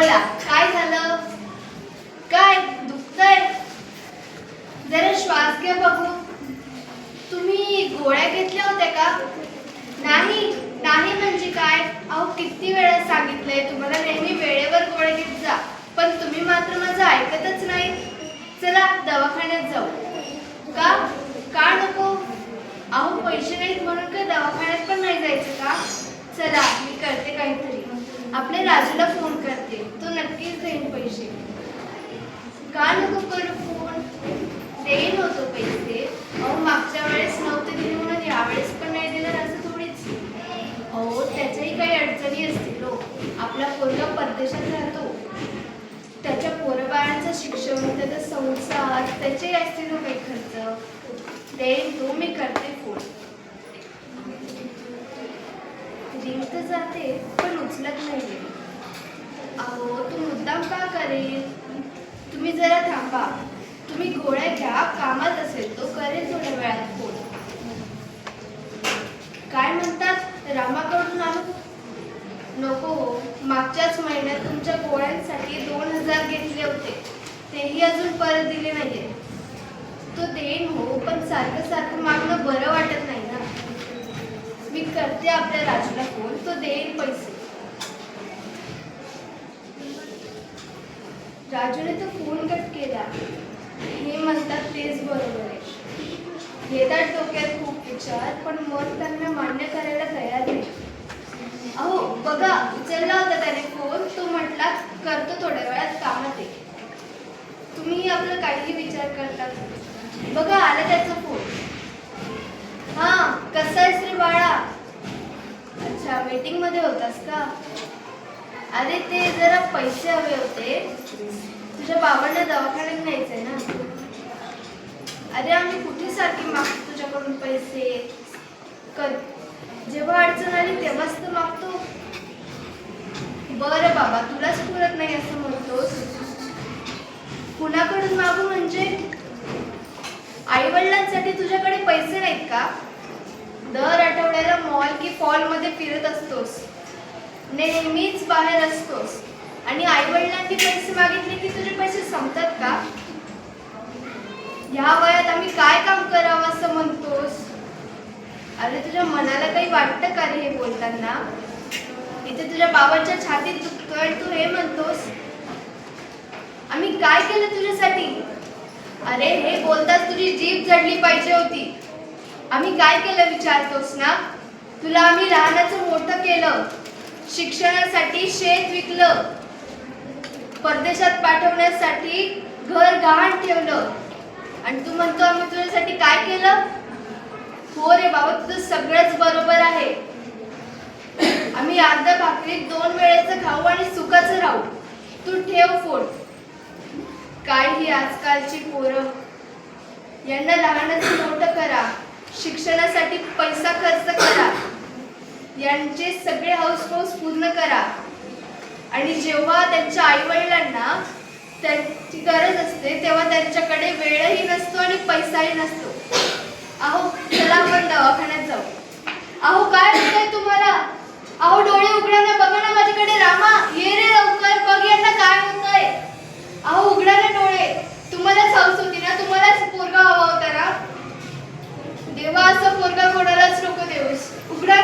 बोला काय झालं? काय दुखतंय? जरा श्वास घ्या बघू. तुम्ही गोळ्या घेतल्या होत्या का? नाही नाही म्हणजे काय? अहो किती वेळा सांगितलंय तुम्हाला नेहमी वेळेवर गोळ्या घेत जा. पण तुम्ही मात्र माझं ऐकतच नाही. चला दवाखान्यात जाऊ. का? का नको? अहो पैसे नाहीत म्हणून काय दवाखान्यात पण नाही जायचं का? चला मी करते काहीतरी. आपल्या राजूला फोन करते. तो नक्कीच देईन पैसे. का नको करू फोन देईन होतो पैसे. अहो मागच्या वेळेस नव्हते दिले म्हणून यावेळेस पण नाही दिलं असं थोडीच. अहो त्याच्याही काही अडचणी असतील हो. आपला पोरगा परदेशात राहतो. त्याच्या पोरबाळांचं शिक्षण त्याचा संसार त्याचे असतील हो काही खर्च. देईन तो मी करते फोन रिंग तर जाते पण उचलत नाहीये. अहो तू मुद्दाम का करेल? तुम्ही जरा थांबा. तुम्ही गोळ्या घ्या कामात असेल तो करेल थोड्या वेळात फोन. काय म्हणतात रामाकडून आणू नको हो मागच्याच महिन्यात तुमच्या गोळ्यांसाठी दोन हजार घेतले होते. तेही अजून परत दिले नाहीये तो देईन हो पण सारखं सारखं मागणं बरं वाटत नाही. मी करते आपल्या राजूला फोन तो देईल पैसे. राजूने तो फोन कट केला. हे म्हणतात तेच बरोबर आहे. येतात डोक्यात खूप विचार पण मग त्यांना मान्य करायला तयार नाही. अहो बघा उचलला होता त्याने फोन तो म्हटला करतो थोड्या वेळात कामात आहे तुम्ही आपलं काहीही विचार करता. बघा आला त्याचा फोन. हा कसा आहेस रे बाळा? अच्छा मीटिंगमध्ये होतास का? अरे ते जरा पैसे हवे होते. तुझ्या बाबांना दवाखान्यात न्यायचंय ना? अरे आम्ही कुठे सारखी मागतो तुझ्याकडून पैसे? कर. जेव्हा अडचण आली तेव्हाच तर मागतो. बरं बाबा तुलाच पुरत नाही असं म्हणतोस. कुणाकडून मागू म्हणजे? आई वडिलांसाठी तुझ्याकडे पैसे नाहीत का? दर आठवड्याला मॉल की फॉलमध्ये फिरत असतोस. नेहमीच बाहेर असतोस. आणि आई वडिलांनी पैसे मागितले की तुझे पैसे संपतात का? ह्या वयात आम्ही काय काम करावं असं म्हणतोस? अरे तुझ्या मनाला काही वाटतं का रे हे बोलताना? इथे तुझ्या बाबांच्या छातीत दुखतोय तू हे म्हणतोस? आम्ही काय केलं तुझ्यासाठी? अरे हे बोलताच तुझी जीभ जडली पाहिजे होती. आम्ही काय केलं विचारतोस ना? तुला आम्ही लहानाचं मोठं केलं. शिक्षणासाठी शेत विकलं. परदेशात पाठवण्यासाठी घर गहाण ठेवलं. आणि तू म्हणतो आम्ही तुझ्यासाठी काय केलं? हो रे बाबा तुझं सगळंच बरोबर आहे. आम्ही अर्ध्या भाकरीत दोन वेळेचं खाऊ आणि सुखाचं राहू. तू ठेव फोन काय ही आजकालची पोरं. यांना लहानाचं मोठं करा. शिक्षणासाठी पैसा खर्च करा. यांचे सगळे हाऊसफाऊस पूर्ण करा. आणि जेव्हा त्यांच्या आई वडिलांना त्यांची गरज असते तेव्हा त्यांच्याकडे वेळही नसतो आणि पैसाही नसतो. अहो चला आपण दवाखान्यात जाऊ. अहो काय होतंय तुम्हाला? अहो डोळे उघडा ना बघा ना माझ्याकडे रामा ये रे लवकर बघ यांना काय होतंय अहो उघडा ना डोळे तुम्हालाच हौस होती ना तुम्हालाच पोरगा हवा